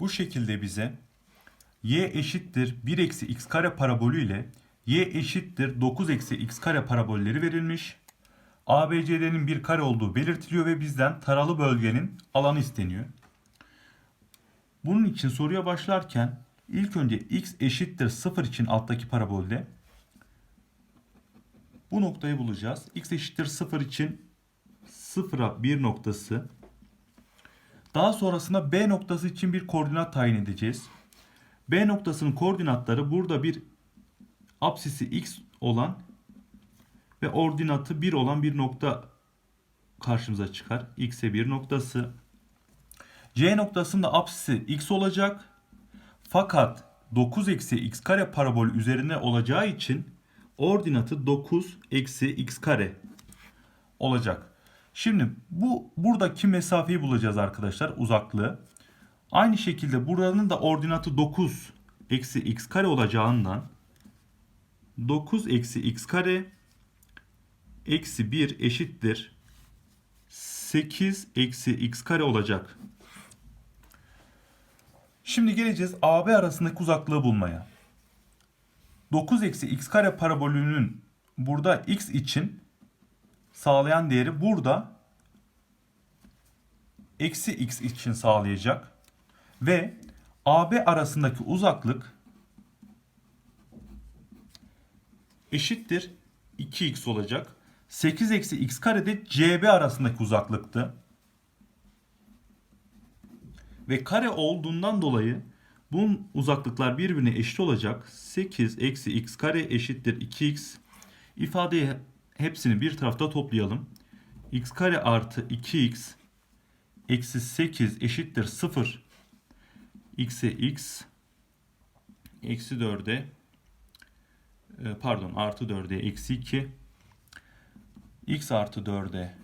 Bu şekilde bize y eşittir 1 eksi x kare parabolü ile y eşittir 9 eksi x kare parabolleri verilmiş. ABCD'nin bir kare olduğu belirtiliyor ve bizden taralı bölgenin alanı isteniyor. Bunun için soruya başlarken ilk önce x eşittir 0 için alttaki parabolde bu noktayı bulacağız. x eşittir 0 için 0'a 1 noktası. Daha sonrasında B noktası için bir koordinat tayin edeceğiz. B noktasının koordinatları burada bir apsisi x olan ve ordinatı 1 olan bir nokta karşımıza çıkar. X'e 1 noktası. C noktasında apsisi x olacak. Fakat 9 eksi x kare parabol üzerine olacağı için ordinatı 9 eksi x kare olacak. Şimdi bu buradaki mesafeyi bulacağız arkadaşlar uzaklığı. Aynı şekilde buranın da ordinatı 9 eksi x kare olacağından 9 eksi x kare eksi 1 eşittir 8 eksi x kare olacak. Şimdi geleceğiz AB arasındaki uzaklığı bulmaya. 9 eksi x kare parabolünün burada x için sağlayan değeri burada eksi x için sağlayacak. Ve AB arasındaki uzaklık eşittir 2x olacak. 8 eksi x kare de CB arasındaki uzaklıktı. Ve kare olduğundan dolayı bunun uzaklıklar birbirine eşit olacak. 8 eksi x kare eşittir 2x. İfadeyi hepsini bir tarafta toplayalım. x kare artı 2x eksi 8 eşittir 0. x'e x eksi 4'e e, pardon artı 4'e eksi 2 x artı 4'e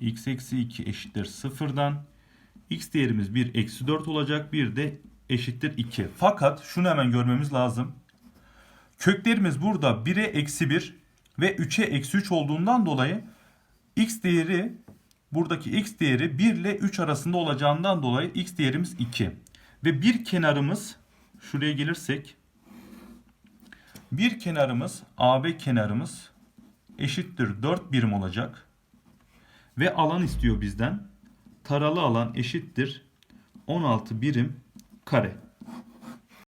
x eksi 2 eşittir 0'dan x değerimiz 1 eksi 4 olacak bir de eşittir 2. Fakat şunu hemen görmemiz lazım. Köklerimiz burada 1'e eksi 1 ve 3'e eksi 3 olduğundan dolayı x değeri buradaki x değeri 1 ile 3 arasında olacağından dolayı x değerimiz 2. Ve bir kenarımız şuraya gelirsek bir kenarımız AB kenarımız eşittir 4 birim olacak. Ve alan istiyor bizden. Taralı alan eşittir 16 birim kare.